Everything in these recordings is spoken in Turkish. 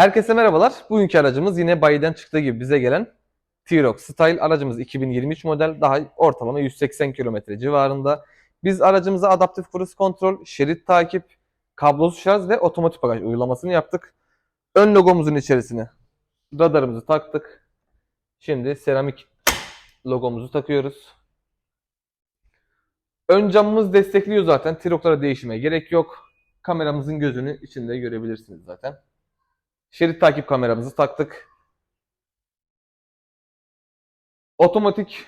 Herkese merhabalar. Bugünkü aracımız yine bayiden çıktığı gibi bize gelen T-Roc Style aracımız 2023 model daha ortalama 180 km civarında. Biz aracımıza adaptif cruise kontrol, şerit takip, kablosuz şarj ve otomatik bagaj uygulamasını yaptık. Ön logomuzun içerisine radarımızı taktık. Şimdi seramik logomuzu takıyoruz. Ön camımız destekliyor zaten. T-Roc'lara değişime gerek yok. Kameramızın gözünü içinde görebilirsiniz zaten. Şerit takip kameramızı taktık. Otomatik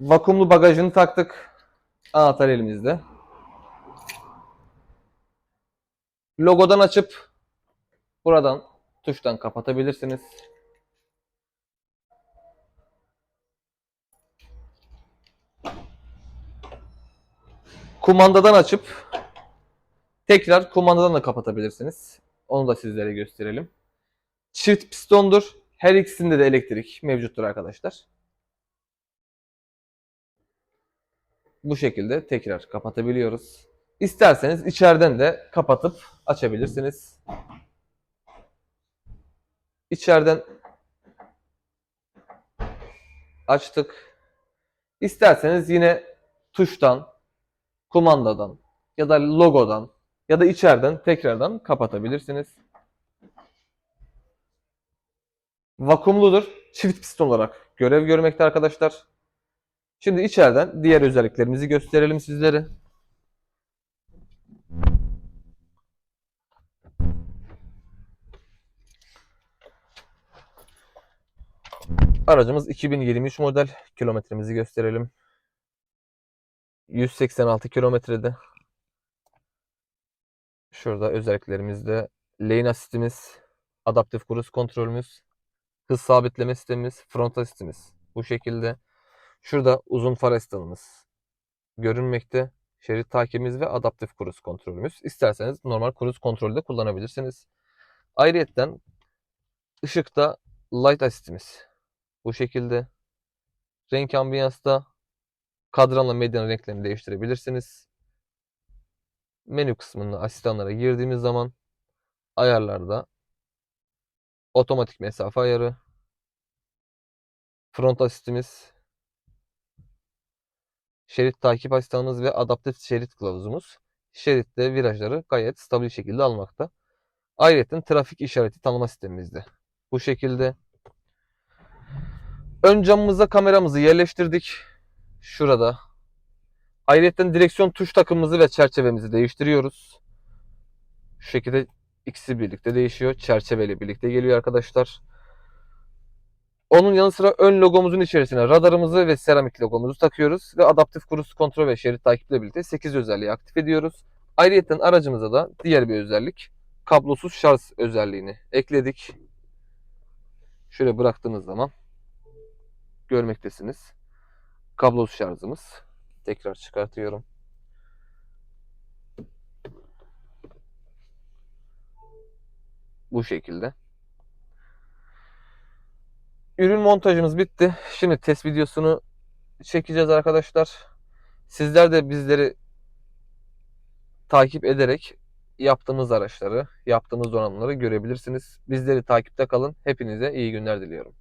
vakumlu bagajını taktık. Anahtar elimizde. Logodan açıp buradan tuştan kapatabilirsiniz. Kumandadan açıp tekrar kumandadan da kapatabilirsiniz. Onu da sizlere gösterelim. Çift pistondur. Her ikisinde de elektrik mevcuttur arkadaşlar. Bu şekilde tekrar kapatabiliyoruz. İsterseniz içeriden de kapatıp açabilirsiniz. İçeriden açtık. İsterseniz yine tuştan, kumandadan ya da logodan ya da içeriden tekrardan kapatabilirsiniz. Vakumludur. Çift piston olarak görev görmekte arkadaşlar. Şimdi içeriden diğer özelliklerimizi gösterelim sizlere. Aracımız 2023 model. Kilometremizi gösterelim. 186 kilometrede. Şurada özelliklerimizde lane asistimiz, adaptif cruise kontrolümüz, hız sabitleme sistemimiz, frontal asistimiz. Bu şekilde. Şurada uzun far asistanımız görünmekte. Şerit takibimiz ve adaptif cruise kontrolümüz. İsterseniz normal cruise kontrolü de kullanabilirsiniz. Ayrıyeten ışıkta light asistimiz. Bu şekilde. Renk ambiyansta kadranla medyanın renklerini değiştirebilirsiniz menü kısmında asistanlara girdiğimiz zaman ayarlarda otomatik mesafe ayarı, front asistimiz, şerit takip asistanımız ve adaptif şerit kılavuzumuz şeritte virajları gayet stabil şekilde almakta. Ayrıca trafik işareti tanıma sistemimizde. Bu şekilde. Ön camımıza kameramızı yerleştirdik. Şurada Ayrıca direksiyon tuş takımımızı ve çerçevemizi değiştiriyoruz. Şu şekilde ikisi birlikte değişiyor. Çerçeveyle birlikte geliyor arkadaşlar. Onun yanı sıra ön logomuzun içerisine radarımızı ve seramik logomuzu takıyoruz. Ve adaptif cruise kontrol ve şerit takiple birlikte 8 özelliği aktif ediyoruz. Ayrıca aracımıza da diğer bir özellik kablosuz şarj özelliğini ekledik. Şöyle bıraktığınız zaman görmektesiniz. Kablosuz şarjımız. Tekrar çıkartıyorum. Bu şekilde. Ürün montajımız bitti. Şimdi test videosunu çekeceğiz arkadaşlar. Sizler de bizleri takip ederek yaptığımız araçları, yaptığımız donanımları görebilirsiniz. Bizleri takipte kalın. Hepinize iyi günler diliyorum.